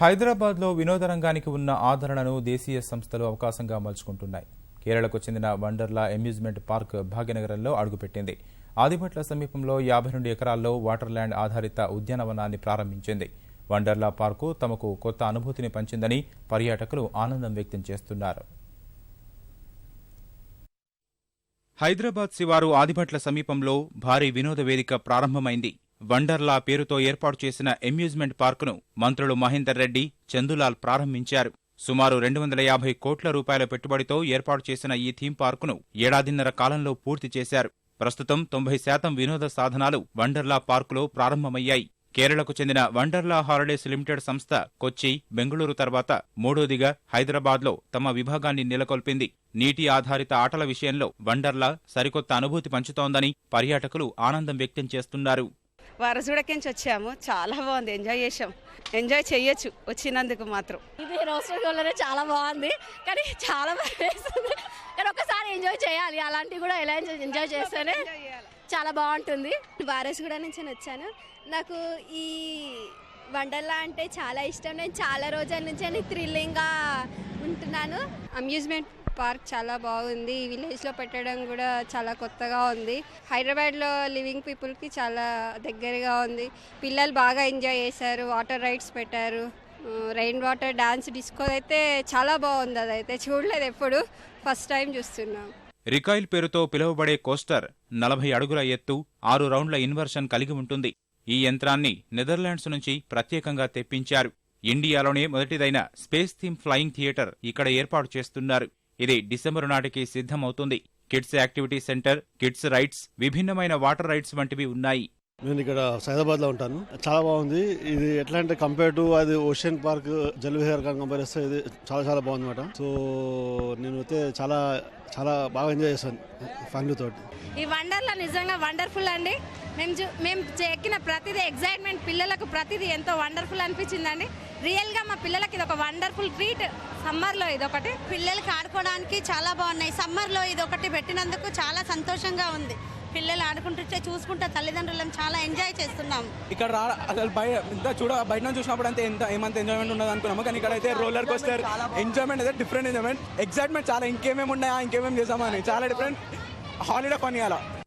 హైదరాబాద్లో వినోద రంగానికి ఉన్న ఆదరణను దేశీయ సంస్థలు అవకాశంగా మలుచుకుంటున్నాయి. కేరళకు చెందిన వండర్లా అమ్యూజ్మెంట్ పార్క్ భాగ్యనగరంలో అడుగుపెట్టింది. ఆదిమట్ల సమీపంలో యాభై రెండు ఎకరాల్లో వాటర్ల్యాండ్ ఆధారిత ఉద్యానవనాన్ని ప్రారంభించింది. వండర్లా పార్కు తమకు కొత్త అనుభూతిని పంచిందని పర్యాటకులు ఆనందం వ్యక్తం చేస్తున్నారు. హైదరాబాద్ శివారు ఆదిభట్ల సమీపంలో భారీ వినోద వేదిక ప్రారంభమైంది. వండర్లా పేరుతో ఏర్పాటు చేసిన అమ్యూజ్మెంట్ పార్కును మంత్రులు మహేందర్ రెడ్డి చందులాల్ ప్రారంభించారు. సుమారు రెండు వందల యాభై కోట్ల రూపాయల పెట్టుబడితో ఏర్పాటు చేసిన ఈ థీమ్ పార్కును ఏడాదిన్నర కాలంలో పూర్తి చేశారు. ప్రస్తుతం తొంభై శాతం వినోద సాధనాలు వండర్లా పార్కులో ప్రారంభమయ్యాయి. కేరళకు చెందిన వండర్లా హాలిడేస్ లిమిటెడ్ సంస్థ కొచ్చి బెంగళూరు తర్వాత మూడోదిగా హైదరాబాద్లో తమ విభాగాన్ని నెలకొల్పింది. నీటి ఆధారిత ఆటల విషయంలో వండర్లా సరికొత్త అనుభూతి పంచుతోందని పర్యాటకులు ఆనందం వ్యక్తం చేస్తున్నారు. వారసుడకించి వచ్చాము. చాలా బాగుంది. ఎంజాయ్ చేసాం ఎంజాయ్ చేయొచ్చు. వచ్చినందుకు మాత్రం. ఇది రోస్టర్ గోల్లోనే చాలా బాగుంది. కానీ చాలా వేస్తుంది. కానీ ఒకసారి ఎంజాయ్ చేయాలి. అలాంటివి కూడా ఎలా ఎంజాయ్ చేస్తేనే చాలా బాగుంటుంది. వారసుగూడ నుంచి నేను వచ్చాను. నాకు ఈ వండర్లా అంటే చాలా ఇష్టం. నేను చాలా రోజుల నుంచి థ్రిల్లింగ్గా ఉంటున్నాను. అమ్యూజ్మెంట్ పార్క్ చాలా బాగుంది. ఈ విలేజ్లో పెట్టడం కూడా చాలా కొత్తగా ఉంది. హైదరాబాద్లో లివింగ్ పీపుల్కి చాలా దగ్గరగా ఉంది. పిల్లలు బాగా ఎంజాయ్ చేశారు. వాటర్ రైడ్స్ పెట్టారు. రెయిన్ వాటర్ డాన్స్ డిస్కో అయితే చాలా బాగుంది. అదైతే చూడలేదు ఎప్పుడు. ఫస్ట్ టైం చూస్తున్నాం. రికాయిల్ పేరుతో పిలువబడే కోస్టర్ నలభై అడుగుల ఎత్తు ఆరు రౌండ్ల ఇన్వర్షన్ కలిగి ఉంటుంది. ఈ యంత్రాన్ని నెదర్లాండ్స్ నుంచి ప్రత్యేకంగా తెప్పించారు. ఇండియాలోనే మొదటిదైన స్పేస్ థీమ్ ఫ్లయింగ్ థియేటర్ ఇక్కడ ఏర్పాటు చేస్తున్నారు. ఇది డిసెంబరు నాటికి సిద్ధమవుతుంది. Kids activity center kids rides విభిన్నమైన వాటర్ రైడ్స్ వంటివి ఉన్నాయి. నేను ఇక్కడ సైదాబాద్లో ఉంటాను. చాలా బాగుంది. ఇది ఎట్లా అంటే కంపేర్ టు అది ఓషన్ పార్క్ జలవిహార్ కానీ కంపేర్ చేస్తే ఇది చాలా చాలా బాగుంది అనమాట సో నేను అయితే చాలా చాలా బాగా ఎంజాయ్ చేశాను ఫ్యామిలీ తోటి. ఈ వండర్లా నిజంగా వండర్ఫుల్ అండి. మేము చూ- మేము ఎక్కిన ప్రతిదీ ఎగ్జైట్మెంట్ పిల్లలకు ప్రతిదీ ఎంతో వండర్ఫుల్ అనిపించిందండి. రియల్గా మా పిల్లలకి ఇది ఒక వండర్ఫుల్ ట్రీట్ సమ్మర్లో ఇది ఒకటి పిల్లలకి ఆడుకోవడానికి చాలా బాగున్నాయి. సమ్మర్లో ఇది ఒకటి పెట్టినందుకు చాలా సంతోషంగా ఉంది. పిల్లలు ఆడుకుంటుంటే చూసుకుంటే తల్లిదండ్రులను చాలా ఎంజాయ్ చేస్తున్నాం. ఇక్కడ రా అసలు బయట ఇంత చూడ బయట నుంచి చూసినప్పుడు అంతే ఎంత ఏమంత ఎంజాయ్మెంట్ ఉండదు అనుకున్నాము. కానీ ఇక్కడ అయితే రోలర్ కోస్టర్ ఎంజాయ్మెంట్ అయితే డిఫరెంట్ ఎంజాయ్మెంట్ ఎగ్జైట్మెంట్ చాలా ఇంకేమేమి ఉన్నాయా ఇంకేమేమి చేసామని చాలా different holiday కొనియాల?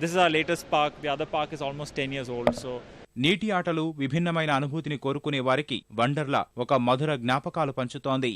This is are latest park the other park is almost ten years old so నీటి ఆటలు విభిన్నమైన అనుభూతిని కోరుకునే వారికి వండర్లా ఒక మధుర జ్ఞాపకాలు పంచుతోంది.